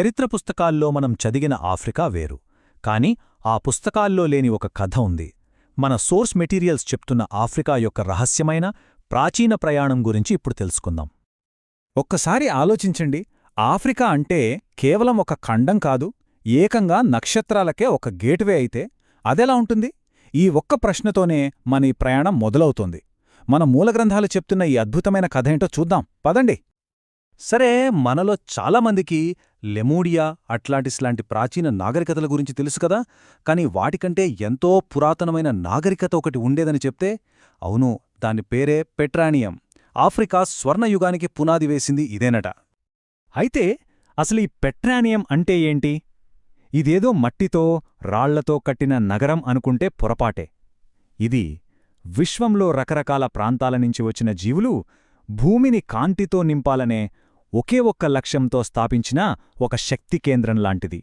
చరిత్ర పుస్తకాల్లో మనం చదివిన ఆఫ్రికా వేరు. కాని ఆ పుస్తకాల్లో లేని ఒక కథ ఉంది. మన సోర్స్ మెటీరియల్స్ చెప్తున్న ఆఫ్రికా యొక్క రహస్యమైన ప్రాచీన ప్రయాణం గురించి ఇప్పుడు తెలుసుకుందాం. ఒక్కసారి ఆలోచించండి. ఆఫ్రికా అంటే కేవలం ఒక ఖండం కాదు ఏకంగా నక్షత్రాలకే ఒక గేట్వే అయితే అదెలా ఉంటుంది? ఈ ఒక్క ప్రశ్నతోనే మన ఈ ప్రయాణం మొదలవుతోంది. మన మూలగ్రంథాలు చెప్తున్న ఈ అద్భుతమైన కథ ఏంటో చూద్దాం. పదండి. సరే మనలో చాలామందికి లెమూడియా అట్లాంటిస్ లాంటి ప్రాచీన నాగరికతల గురించి తెలుసు కదా? కాని వాటికంటే ఎంతో పురాతనమైన నాగరికత ఒకటి ఉండేదని చెప్తే అవును దాని పేరే పెట్రానియం. ఆఫ్రికా స్వర్ణయుగానికి పునాది వేసింది ఇదేనట. అయితే అసలు ఈ పెట్రానియం అంటే ఏంటి? ఇదేదో మట్టితో రాళ్ళతో కట్టిన నగరం అనుకుంటే పొరపాటే. ఇది విశ్వంలో రకరకాల ప్రాంతాల నుంచి వచ్చిన జీవులు భూమిని కాంతితో నింపాలనే ఒకే ఒక్క లక్ష్యంతో స్థాపించిన ఒక శక్తి కేంద్రం లాంటిది.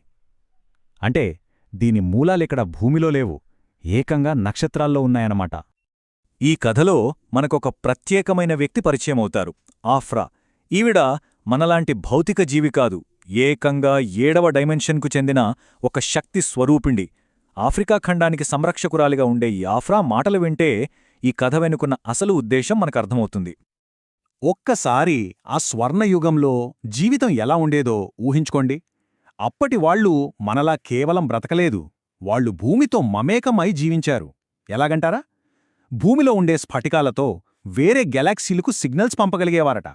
అంటే దీని మూలాలిక్కడ భూమిలో లేవు ఏకంగా నక్షత్రాల్లో ఉన్నాయన్నమాట. ఈ కథలో మనకొక ప్రత్యేకమైన వ్యక్తి పరిచయమవుతారు ఆఫ్రా. ఈవిడ మనలాంటి భౌతిక జీవి కాదు ఏకంగా ఏడవ డైమెన్షన్కు చెందిన ఒక శక్తి స్వరూపిండి. ఆఫ్రికా ఖండానికి సంరక్షకురాలిగా ఉండే ఈ ఆఫ్రా మాటలు వింటే ఈ కథ వెనుకున్న అసలు ఉద్దేశం మనకర్థమవుతుంది ఒక్కసారి ఆ స్వర్ణయుగంలో జీవితం ఎలా ఉండేదో ఊహించుకోండి. అప్పటి వాళ్ళు మనలా కేవలం బ్రతకలేదు. వాళ్ళు భూమితో మమేకమై జీవించారు. ఎలాగంటారా? భూమిలో ఉండే స్ఫటికాలతో వేరే గెలాక్సీలకు సిగ్నల్స్ పంపగలిగేవారట.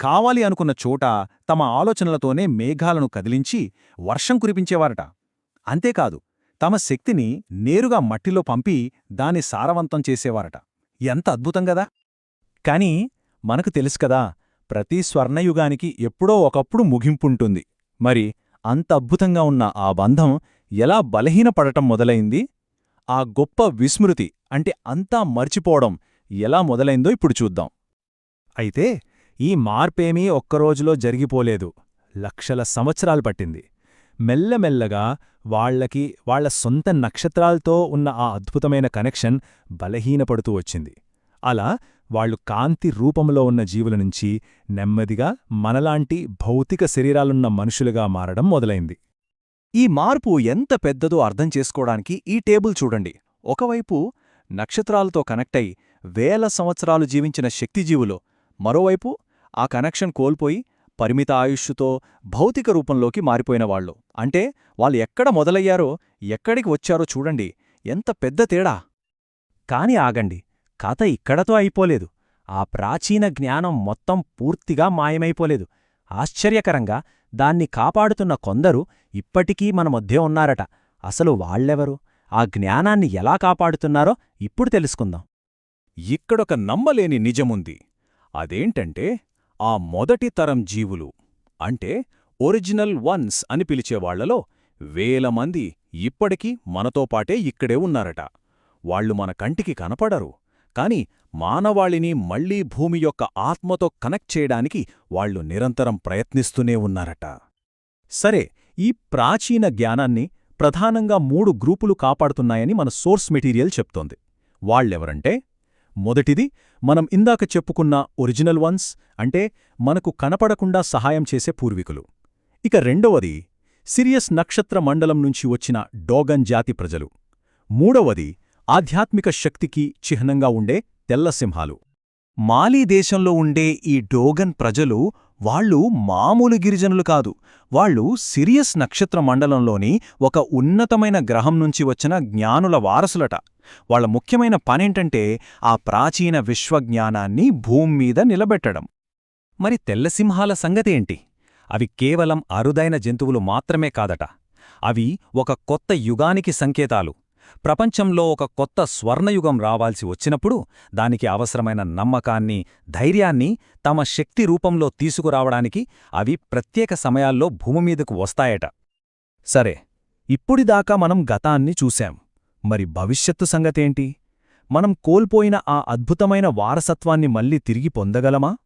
కావాలి అనుకున్న చోట తమ ఆలోచనలతోనే మేఘాలను కదిలించి వర్షం కురిపించేవారట. అంతేకాదు తమ శక్తిని నేరుగా మట్టిలో పంపి దాన్ని సారవంతం చేసేవారట. ఎంత అద్భుతంగదా కాని మనకు తెలుసు కదా ప్రతి స్వర్ణయుగానికి ఎప్పుడో ఒకప్పుడు ముగింపుంటుంది. మరి అంత అద్భుతంగా ఉన్న ఆ బంధం ఎలా బలహీనపడటం మొదలైంది? ఆ గొప్ప విస్మృతి అంటే అంతా మర్చిపోవడం ఎలా మొదలైందో ఇప్పుడు చూద్దాం. అయితే ఈ మార్పేమీ ఒక్కరోజులో జరిగిపోలేదు. లక్షల సంవత్సరాలు పట్టింది. మెల్లమెల్లగా వాళ్ళకి వాళ్ళ సొంత నక్షత్రాలతో ఉన్న ఆ అద్భుతమైన కనెక్షన్ బలహీనపడుతూ వచ్చింది. అలా వాళ్ళు కాంతి రూపంలో ఉన్న జీవుల నుంచి నెమ్మదిగా మనలాంటి భౌతిక శరీరాలున్న మనుషులుగా మారడం మొదలైంది. ఈ మార్పు ఎంత పెద్దదో అర్థం చేసుకోవడానికి ఈ టేబుల్ చూడండి. ఒకవైపు నక్షత్రాలతో కనెక్టై వేల సంవత్సరాలు జీవించిన శక్తిజీవులో మరోవైపు ఆ కనెక్షన్ కోల్పోయి పరిమిత ఆయుష్షుతో భౌతిక రూపంలోకి మారిపోయినవాళ్ళు అంటే వాళ్ళు ఎక్కడ మొదలయ్యారో ఎక్కడికి వచ్చారో చూడండి. ఎంత పెద్ద తేడా! కాని ఆగండి. కథ ఇక్కడతో అయిపోలేదు. ఆ ప్రాచీన జ్ఞానం మొత్తం పూర్తిగా మాయమైపోలేదు. ఆశ్చర్యకరంగా దాన్ని కాపాడుతున్న కొందరు ఇప్పటికీ మన మధ్య ఉన్నారట. అసలు వాళ్ళెవరు? ఆ జ్ఞానాన్ని ఎలా కాపాడుతున్నారో ఇప్పుడు తెలుసుకుందాం. ఇక్కడొక నమ్మలేని నిజముంది. అదేంటంటే ఆ మొదటి తరం జీవులు అంటే ఒరిజినల్ వన్స్ అని పిలిచేవాళ్ళలో వేల మంది ఇప్పటికీ మనతో పాటే ఇక్కడే ఉన్నారట. వాళ్ళు మన కంటికి కనపడరు. కాని మానవాళిని మళ్ళీ భూమి యొక్క ఆత్మతో కనెక్ట్ చేయడానికి వాళ్ళు నిరంతరం ప్రయత్నిస్తూనే ఉన్నారట. సరే ఈ ప్రాచీన జ్ఞానాన్ని ప్రధానంగా మూడు గ్రూపులు కాపాడుతున్నాయని మన సోర్స్ మెటీరియల్ చెప్తోంది. వాళ్ళెవరంటే మొదటిది మనం ఇందాక చెప్పుకున్న ఒరిజినల్ వన్స్ అంటే మనకు కనపడకుండా సహాయం చేసే పూర్వీకులు. ఇక రెండవది సిరియస్ నక్షత్ర మండలం నుంచి వచ్చిన డోగన్ జాతి ప్రజలు. మూడవది ఆధ్యాత్మిక శక్తికి చిహ్నంగా ఉండే తెల్లసింహాలు మాలీ దేశంలో ఉండే ఈ డోగన్ ప్రజలు వాళ్ళు మామూలు గిరిజనులు కాదు. వాళ్ళు సిరియస్ నక్షత్ర మండలంలోని ఒక ఉన్నతమైన గ్రహం నుంచి వచ్చిన జ్ఞానుల వారసులట. వాళ్ళ ముఖ్యమైన పనేంటంటే ఆ ప్రాచీన విశ్వజ్ఞానాన్ని భూమ్మీద నిలబెట్టడం. మరి తెల్లసింహాల సంగతేంటి అవి కేవలం అరుదైన జంతువులు మాత్రమే కాదట. అవి ఒక కొత్త యుగానికి సంకేతాలు. ప్రపంచంలో ఒక కొత్త స్వర్ణయుగం రావాల్సి వచ్చినప్పుడు దానికి అవసరమైన నమ్మకాన్ని ధైర్యాన్ని తమ శక్తి రూపంలో తీసుకురావడానికి అవి ప్రత్యేక సమయాల్లో భూమిమీదకు వస్తాయట. సరే ఇప్పుడిదాకా మనం గతాన్ని చూశాం. మరి భవిష్యత్తు సంగతేంటి? మనం కోల్పోయిన ఆ అద్భుతమైన వారసత్వాన్ని మళ్ళీ తిరిగి పొందగలమా?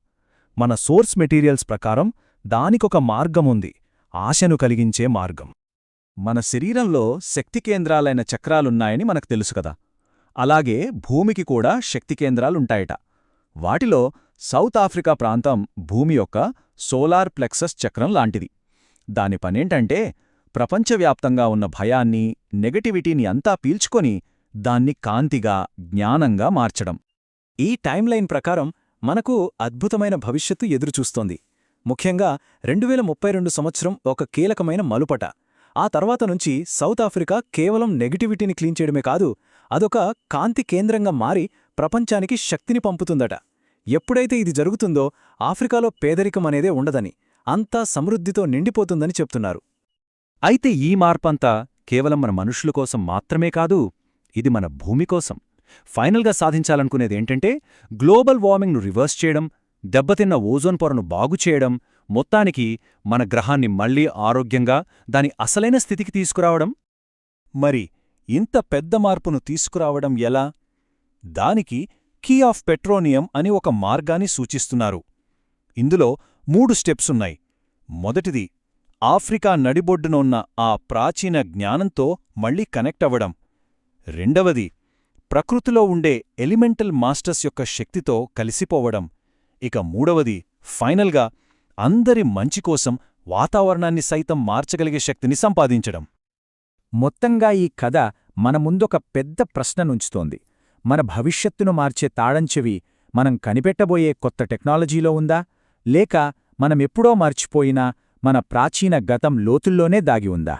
మన సోర్స్ మెటీరియల్స్ ప్రకారం దానికొక మార్గముంది ఆశను కలిగించే మార్గం. మన శరీరంలో శక్తి కేంద్రాలైన చక్రాలున్నాయని మనకు తెలుసు కదా. అలాగే భూమికి కూడా శక్తి కేంద్రాలుంటాయట. వాటిలో సౌత్ ఆఫ్రికా ప్రాంతం భూమి యొక్క సోలార్ ప్లెక్సస్ చక్రం లాంటిది. దాని పనేంటంటే ప్రపంచవ్యాప్తంగా ఉన్న భయాన్ని నెగటివిటీని అంతా పీల్చుకొని దాన్ని కాంతిగా జ్ఞానంగా మార్చడం. ఈ టైంలైన్ ప్రకారం మనకు అద్భుతమైన భవిష్యత్తు ఎదురుచూస్తోంది. ముఖ్యంగా రెండు వేల ముప్పై రెండు సంవత్సరం ఒక కీలకమైన మలుపట. ఆ తర్వాత నుంచి సౌత్ ఆఫ్రికా కేవలం నెగటివిటీని క్లీన్ చేయడమే కాదు అదొక కాంతి కేంద్రంగా మారి ప్రపంచానికి శక్తిని పంపుతుందట. ఎప్పుడైతే ఇది జరుగుతుందో ఆఫ్రికాలో పేదరికం అనేదే ఉండదని అంతా సమృద్ధితో నిండిపోతుందని చెప్తున్నారు. అయితే ఈ మార్పంతా కేవలం మన మనుషుల కోసం మాత్రమే కాదు ఇది మన భూమి కోసం. ఫైనల్గా సాధించాలనుకునేదేంటంటే గ్లోబల్ వార్మింగ్ను రివర్స్ చేయడం దెబ్బతిన్న ఓజోన్ పొరను బాగుచేయడం మొత్తానికి మన గ్రహాన్ని మళ్ళీ ఆరోగ్యంగా దాని అసలైన స్థితికి తీసుకురావడం? మరి ఇంత పెద్ద మార్పును తీసుకురావడం ఎలా? దానికి కీ ఆఫ్ పెట్రోనియం అని ఒక మార్గాన్ని సూచిస్తున్నారు. ఇందులో మూడు స్టెప్సున్నాయి మొదటిది ఆఫ్రికా నడిబొడ్డున ఉన్న ఆ ప్రాచీన జ్ఞానంతో మళ్ళీ కనెక్ట్ అవ్వడం. రెండవది ప్రకృతిలో ఉండే ఎలిమెంటల్ మాస్టర్స్ యొక్క శక్తితో కలిసిపోవడం. ఇక మూడవది ఫైనల్గా అందరి మంచి కోసం వాతావరణాన్ని సైతం మార్చగలిగే శక్తిని సంపాదించడం. మొత్తంగా ఈ కథ మన ముందొక పెద్ద ప్రశ్ననుంచుతోంది. మన భవిష్యత్తును మార్చే తాళంచెవి మనం కనిపెట్టబోయే కొత్త టెక్నాలజీలో ఉందా? లేక మనమెప్పుడో మర్చిపోయినా మన ప్రాచీన గతం లోతుల్లోనే దాగి ఉందా?